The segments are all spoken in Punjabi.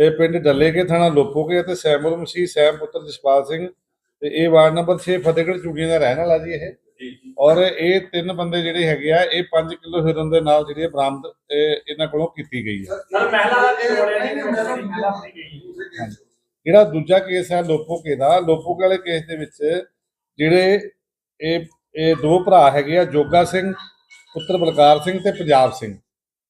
ਇਹ ਪਿੰਡ ਡੱਲੇਕੇ ਥਾਣਾ ਲੋਪੋਕੇ ਅਤੇ ਸੈਮੁਲ ਮਸੀਹ ਸੈਮ ਪੁੱਤਰ ਜਸਪਾਲ ਸਿੰਘ ਤੇ ਇਹ ਵਾਰਡ ਨੰਬਰ 6 ਫਤਿਹਗੜ੍ਹ ਚੂੜੀਆਂ ਦਾ ਰਹਿਣ ਵਾਲਾ ਜੀ ਇਹ। ਔਰ ਇਹ ਤਿੰਨ ਬੰਦੇ ਜਿਹੜੇ ਹੈਗੇ ਆ ਇਹ 5 ਕਿਲੋ ਹੀਰੋਇਨ ਦੇ ਨਾਲ ਜਿਹੜੀ ਬਰਾਮਦ ਇਹ ਇਹਨਾਂ ਕੋਲੋਂ ਕੀਤੀ ਗਈ ਹੈ। ਮਹਿਲਾ ਜਿਹੜਾ ਦੂਜਾ ਕੇਸ ਹੈ ਲੋਪੋਕੇ ਦਾ ਲੋਪੋਕੇ ਵਾਲੇ ਕੇਸ ਦੇ ਵਿੱਚ ਜਿਹੜੇ ਇਹ ਇਹ ਦੋ ਭਰਾ ਹੈਗੇ ਆ ਜੋਗਾ ਸਿੰਘ ਪੁੱਤਰ ਬਲਕਾਰ ਸਿੰਘ ਤੇ ਪੰਜਾਬ ਸਿੰਘ।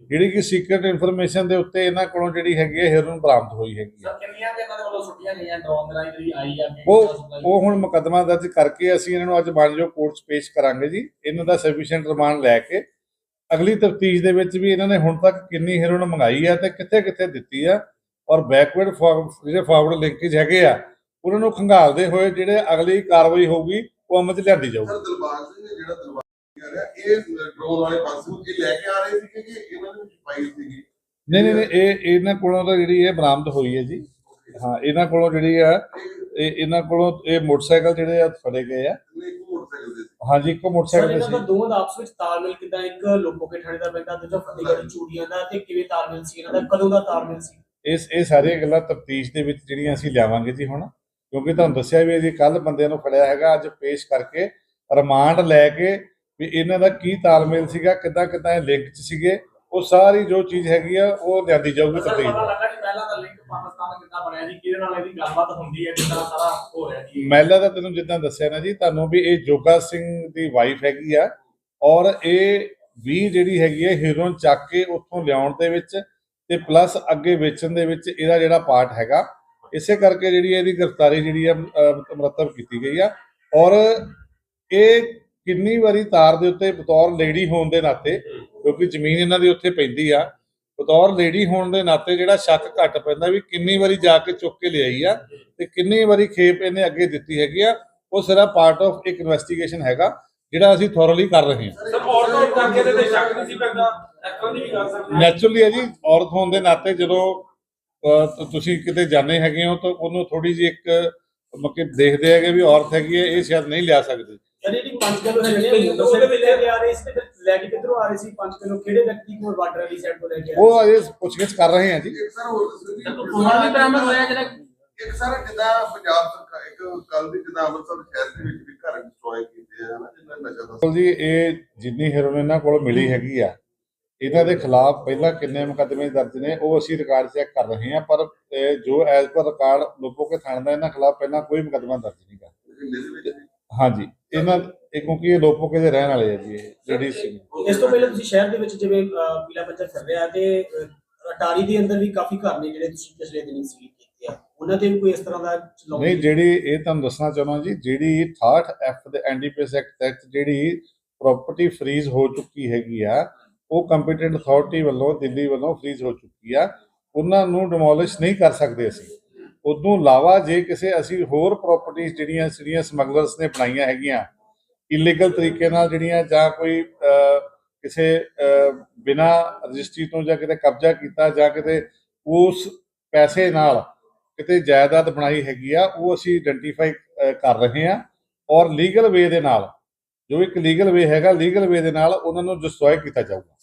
ਜਿਹੜੀ ਕਿ ਸੀਕ੍ਰੀਟ ਇਨਫੋਰਮੇਸ਼ਨ ਦੇ ਉੱਤੇ ਇਹਨਾਂ ਕੋਲੋਂ ਜਿਹੜੀ ਹੈਗੀ ਹੈ ਹੀਰੋਇਨ ਬਰਾਮਦ ਹੋਈ ਹੈਗੀ ਹੈ। ਸਰ ਕਿੰਨੀਆਂ ਦੇ ਇਹਨਾਂ ਦੇ ਵੱਲੋਂ ਛੁੱਟੀਆਂ ਗਈਆਂ? ਡਰੋਨ ਦੇ ਰਾਹੀਂ ਜਿਹੜੀ ਆਈ ਆ ਉਹ ਉਹ ਹੁਣ ਮੁਕੱਦਮਾ ਦਰਜ ਕਰਕੇ ਅਸੀਂ ਇਹਨਾਂ ਨੂੰ ਅੱਜ ਮਾਨਯੋਗ ਕੋਰਟ 'ਚ ਪੇਸ਼ ਕਰਾਂਗੇ ਜੀ। ਇਹਨਾਂ ਦਾ ਸਫੀਸ਼ੀਐਂਟ ਰਿਮਾਂਡ ਲੈ ਕੇ ਅਗਲੀ ਤਫਤੀਸ਼ ਦੇ ਵਿੱਚ ਵੀ ਇਹਨਾਂ ਨੇ ਹੁਣ ਤੱਕ ਕਿੰਨੀ ਹੀਰੋਇਨ ਮੰਗਾਈ ਹੈ ਤੇ ਕਿੱਥੇ ਕਿੱਥੇ ਦਿੱਤੀ ਆ ਔਰ ਬੈਕਵਰਡ ਜਿਹੜੇ ਫਾਰਵਰਡ ਲਿੰਕੇਜ ਹੈਗੇ ਆ ਉਹਨਾਂ ਨੂੰ ਖੰਗਾਲਦੇ ਹੋਏ ਜਿਹੜੇ ਅਗਲੀ ਕਾਰਵਾਈ ਹੋਊਗੀ ਉਹ ਅਮਲ 'ਚ ਲਿਆਂਦੀ ਜਾਊਗੀ। ਸਰ ਦਿਲਬਾਗ ਸਿੰਘ ਜਿਹੜਾ ਦਿਲਬਾਗ ਕਹਿ ਰਿਹਾ। ਇਹ ਡਰੋਨ ਵਾਲੇ ਪਾਸੋਂ ਇਹ ਲੈ ਕੇ ਆ ਰਹੇ ਸੀ ਕਿ ਇਹਨਾਂ ਦੇ ਵਿੱਚ ਫਾਈਲ ਸੀਗੀ? ਨਹੀਂ ਨਹੀਂ ਨਹੀਂ, ਇਹ ਇਹਨਾਂ ਕੋਲੋਂ ਤਾਂ ਜਿਹੜੀ ਇਹ ਬਰਾਮਦ ਹੋਈ ਹੈ ਜੀ। ਹਾਂ ਇਹਨਾਂ ਕੋਲੋਂ ਜਿਹੜੀ ਆ ਇਹ ਇਹਨਾਂ ਕੋਲੋਂ ਇਹ ਮੋਟਰਸਾਈਕਲ ਜਿਹੜੇ ਆ ਫੜੇ ਗਏ ਆ। ਇਹ ਇੱਕ ਮੋਟਰਸਾਈਕਲ ਦੇ ਸੀ ਹਾਂਜੀ ਇੱਕੋ ਮੋਟਰਸਾਈਕਲ ਇਹਨਾਂ ਦਾ ਸੀ ਦੋਵਾਂ ਦਾ ਆਪਸ ਵਿੱਚ ਤਾਲਮੇਲ ਕਿਦਾਂ? ਇੱਕ ਲੋਕੋਕੇ ਥਾਣੇ ਦਾ ਪੈਂਦਾ ਦੂਜਾ ਫਤਿਹਗੜ੍ਹ ਚੂੜੀਆਂ ਦਾ ਤੇ ਕਿਵੇਂ ਤਾਲਮੇਲ ਸੀ ਇਹਨਾਂ ਦਾ? ਕਦੋਂ ਦਾ ਤਾਲਮੇਲ ਸੀ? ਇਸ ਇਹ ਸਾਰੀਆਂ ਗੱਲਾਂ ਤਫਤੀਸ਼ ਦੇ ਵਿੱਚ ਜਿਹੜੀਆਂ ਅਸੀਂ ਲਿਆਵਾਂਗੇ ਜੀ ਹੁਣ। ਕਿਉਂਕਿ ਤੁਹਾਨੂੰ ਦੱਸਿਆ ਵੀ ਜੀ ਕੱਲ ਬੰਦਿਆਂ ਨੂੰ ਫੜਿਆ ਹੈਗਾ ਅੱਜ ਪੇਸ਼ ਕਰਕੇ ਰਿਮਾਂਡ ਲੈ ਕੇ ਵੀ ਇਹਨਾਂ ਦਾ ਕੀ ਤਾਲਮੇਲ ਸੀਗਾ ਕਿੱਦਾਂ ਕਿੱਦਾਂ ਇਹ ਲਿੰਕ 'ਚ ਸੀਗੇ ਉਹ ਸਾਰੀ ਜੋ ਚੀਜ਼ ਹੈਗੀ ਆ ਉਹ ਲਿਆਂਦੀ ਜਾਊਗੀ ਸਰ ਤਫਤੀਸ਼ ਪਤਾ ਲੱਗਾ ਕਿ ਪਹਿਲਾਂ ਦਾ ਲਿੰਕ ਪਾਕਿਸਤਾਨ ਨਾਲ ਕਿੱਦਾਂ ਬਣਿਆ ਜੀ ਕਿਹਦੇ ਨਾਲ ਇਹਦੀ ਗੱਲਬਾਤ ਹੁੰਦੀ ਹੈ ਕਿੱਦਾਂ ਸਾਰਾ ਹੋ ਰਿਹਾ ਜੀ? ਮਹਿਲਾ ਦਾ ਤੈਨੂੰ ਜਿੱਦਾਂ ਦੱਸਿਆ ਨਾ ਜੀ ਤੁਹਾਨੂੰ ਵੀ ਇਹ ਜੋਗਾ ਸਿੰਘ ਦੀ ਵਾਈਫ ਹੈਗੀ ਆ ਔਰ ਇਹ ਵੀ ਜਿਹੜੀ ਹੈਗੀ ਹੈ ਹੀਰੋਇਨ ਚੱਕ ਕੇ ਉੱਥੋਂ ਲਿਆਉਣ ਦੇ ਵਿੱਚ ਤੇ ਪਲੱਸ ਅੱਗੇ ਵੇਚਣ ਦੇ ਵਿੱਚ ਇਹਦਾ ਜਿਹੜਾ ਪਾਰਟ ਹੈਗਾ ਇਸੇ ਕਰਕੇ ਜਿਹੜੀ ਇਹਦੀ ਗ੍ਰਿਫਤਾਰੀ ਜਿਹੜੀ ਆ ਮੁਰੱਤਬ ਕੀਤੀ ਗਈ ਆ ਔਰ ਇਹ ਕਿੰਨੀ ਵਾਰੀ ਤਾਰ ਦੇ ਉੱਤੇ ਬਤੌਰ ਲੇਡੀ ਹੋਣ ਦੇ ਨਾਤੇ ਕਿਉਂਕਿ ਜ਼ਮੀਨ ਇਹਨਾਂ ਦੀ ਉੱਥੇ ਪੈਂਦੀ ਆ ਬਤੌਰ ਲੇਡੀ ਹੋਣ ਦੇ ਨਾਤੇ ਜਿਹੜਾ ਸ਼ੱਕ ਘੱਟ ਪੈਂਦਾ ਵੀ ਕਿੰਨੀ ਵਾਰੀ ਜਾ ਕੇ ਚੁੱਕ ਕੇ ਲਿਆਈ ਆ ਤੇ ਕਿੰਨੀ ਵਾਰੀ ਖੇਪ ਇਹਨੇ ਅੱਗੇ ਦਿੱਤੀ ਹੈਗੀ ਆ ਉਹ ਸਾਰਾ ਪਾਰਟ ਆਫ ਇੱਕ ਇਨਵੈਸਟੀਗੇਸ਼ਨ ਹੈਗਾ ਜਿਹੜਾ ਅਸੀਂ ਥੋਰਲੀ ਕਰ ਰਹੇ ਹਾਂ। ਸਰ ਔਰਤਾਂ ਕਰਕੇ ਤੇ ਸ਼ੱਕ ਨਹੀਂ ਸੀ ਪੈਂਦਾ ਤਰ੍ਹਾਂ ਦੀ ਵੀ ਗੱਲ ਸਕਦੇ। ਨੈਚੁਰਲੀ ਹੈ ਜੀ ਔਰਤ ਹੋਣ ਦੇ ਨਾਤੇ ਜਦੋਂ ਤੁਸੀਂ ਕਿਤੇ ਜਾਣੇ ਹੈਗੇ ਹੋ ਤਾਂ ਉਹਨੂੰ ਥੋੜੀ ਜਿਹੀ ਇੱਕ ਮੱਕੇ ਦੇਖਦੇ ਹੈਗੇ ਵੀ ਔਰਤ ਹੈਗੀ ਹੈ ਇਹ ਸ਼ਾਇਦ ਨਹੀਂ ਲਿਆ ਸਕਦੀ। ਯਾਨੀ ਜਿਹੜੀ 5 ਕਿਲੋ ਜਿਹੜੇ ਉਹਦੇ ਵਿੱਚ ਲੈ ਕੇ ਆ ਰਹੇ ਸੀ ਤੇ ਲੈ ਕੇ ਕਿੱਧਰੋਂ ਆ ਰਹੇ ਸੀ? 5 ਕਿਲੋ ਕਿਹੜੇ ਵਿਅਕਤੀ ਕੋਲ ਬਾਰਡਰ ਵਾਲੀ ਸਾਈਡ ਤੋਂ ਲੈ ਕੇ ਆ ਰਹੇ ਉਹ ਅਜੇ ਪੁੱਛਗਿੱਛ ਕਰ ਰਹੇ ਹਾਂ ਜੀ। ਇੱਕ ਸਰ ਹੋਰ ਦੱਸੋ ਜੀ। ਸੋਨਾ ਵੀ ਬਰਾਮਦ ਹੋਇਆ ਜਿਹੜਾ ਇੱਕ ਸਰ ਜਿੱਦਾਂ ਪੰਜਾਬ ਸਰਕਾਰ ਇੱਕ ਕੱਲ ਦੀ ਜਿੱਦਾਂ ਅੰਮ੍ਰਿਤਸਰ ਸ਼ਹਿਰ ਦੇ ਵਿੱਚ ਵੀ ਘਰ ਡਿਸਟਰੋਏ ਕੀਤੇ ਆ ਨਾ ਜਿੰਨਾ ਨਸ਼ਾ ਦਾ ਬਿਲਕੁਲ ਜੀ ਇਹ ਜਿੰਨੀ ਹੀਰੋਇਨ ਇਹਨਾਂ ਕੋਲ ਮਿਲੀ ਹੈਗੀ ਆ ਇਹਨਾਂ ਦੇ ਖਿਲਾਫ ਪਹਿਲਾਂ ਕਿੰਨੇ ਮੁਕੱਦਮੇ ਦਰਜ ਨੇ ਉਹ ਅਸੀਂ ਰਿਕਾਰਡ ਚੈੱਕ ਕਰ ਰਹੇ ਹਾਂ ਪਰ ਜੋ ਐਜ਼ ਪਰ ਰਿਕਾਰਡ ਲੋਕੋ ਕੇ ਥਾਣੇ ਦਾ ਇਹਨਾਂ ਖਿਲਾਫ ਪਹਿਲਾਂ ਕੋਈ ਮੁਕੱਦਮਾ ਦਰਜ ਨਹੀਂ ਵੀ। ਹਾਂਜੀ। ਇਹਨਾਂ ਇਹ ਕਿਉਂਕਿ ਇਹ ਲੋਪੋਕੇ ਦੇ ਰਹਿਣ ਵਾਲੇ ਆ ਜੀ ਇਹ ਜਿਹੜੀ ਸੀ ਇਸ ਤੋਂ ਪਹਿਲਾਂ ਤੁਸੀਂ ਸ਼ਹਿਰ ਦੇ ਵਿੱਚ ਜਿਵੇਂ ਅਹ, ਪੀਲਾ ਬੱਚਾ ਫਿਰ ਰਿਹਾ ਤੇ ਅਹ, ਅਟਾਰੀ ਦੇ ਅੰਦਰ ਵੀ ਕਾਫੀ ਘਰ ਨੇ ਜਿਹੜੇ ਤੁਸੀਂ ਪਿਛਲੇ ਦਿਨੀ ਸੀ ਕੀਤੇ ਆ। ਉਹਨਾਂ ਤੇ ਵੀ ਕੋਈ ਇਸ ਤਰ੍ਹਾਂ ਦਾ ਚਲਾਉਂਦੇ ਨਹੀਂ ਜਿਹੜੀ ਇਹ ਤੁਹਾਨੂੰ ਦੱਸਣਾ ਚਾਹੁੰਦਾ ਜੀ ਜਿਹੜੀ 68 ਐਫ ਦੇ ਐਨਡੀਪੀਐਸ ਐਕਟ ਤਹਿਤ ਜਿਹੜੀ ਪ੍ਰਾਪਰਟੀ ਫਰੀਜ਼ ਹੋ ਚੁੱਕੀ ਹੈਗੀ ਆ ਉਹ ਕੰਪੀਟੈਂਟ ਅਥਾਰਟੀ ਵੱਲੋਂ ਦਿੱਲੀ ਵੱਲੋਂ ਫਰੀਜ਼ ਹੋ ਚੁੱਕੀ ਆ ਉਹਨਾਂ ਨੂੰ ਡਿਮੋਲਿਸ਼ ਨਹੀਂ ਕਰ ਸਕਦੇ ਅਸੀਂ। ਉਦੋਂ ਇਲਾਵਾ ਜੇ ਕਿਸੇ ਅਸੀਂ ਹੋਰ ਪ੍ਰਾਪਰਟੀਆਂ ਜਿਹੜੀਆਂ ਜਿਹੜੀਆਂ ਸਮਗਲਰਸ ਨੇ ਬਣਾਈਆਂ ਹੈਗੀਆਂ ਇਲੀਗਲ ਤਰੀਕੇ ਨਾਲ ਜਿਹੜੀਆਂ ਜਾਂ ਕੋਈ ਕਿਸੇ ਬਿਨਾ ਰਜਿਸਟਰੀ ਤੋਂ ਜਾਂ ਕਿਤੇ ਕਬਜ਼ਾ ਕੀਤਾ ਜਾਂ ਕਿਤੇ ਉਸ ਪੈਸੇ ਨਾਲ ਕਿਤੇ ਜਾਇਦਾਦ ਬਣਾਈ ਹੈਗੀ ਆ, ਉਹ ਅਸੀਂ ਆਇਡੈਂਟੀਫਾਈ ਕਰ ਰਹੇ ਹਾਂ ਔਰ ਲੀਗਲ ਵੇ ਦੇ ਨਾਲ, ਜੋ ਇੱਕ ਲੀਗਲ ਵੇ ਹੈਗਾ ਲੀਗਲ ਵੇ ਦੇ ਨਾਲ ਉਹਨਾਂ ਨੂੰ ਡਿਸਟਰੋਏ ਕੀਤਾ ਜਾਊਗਾ।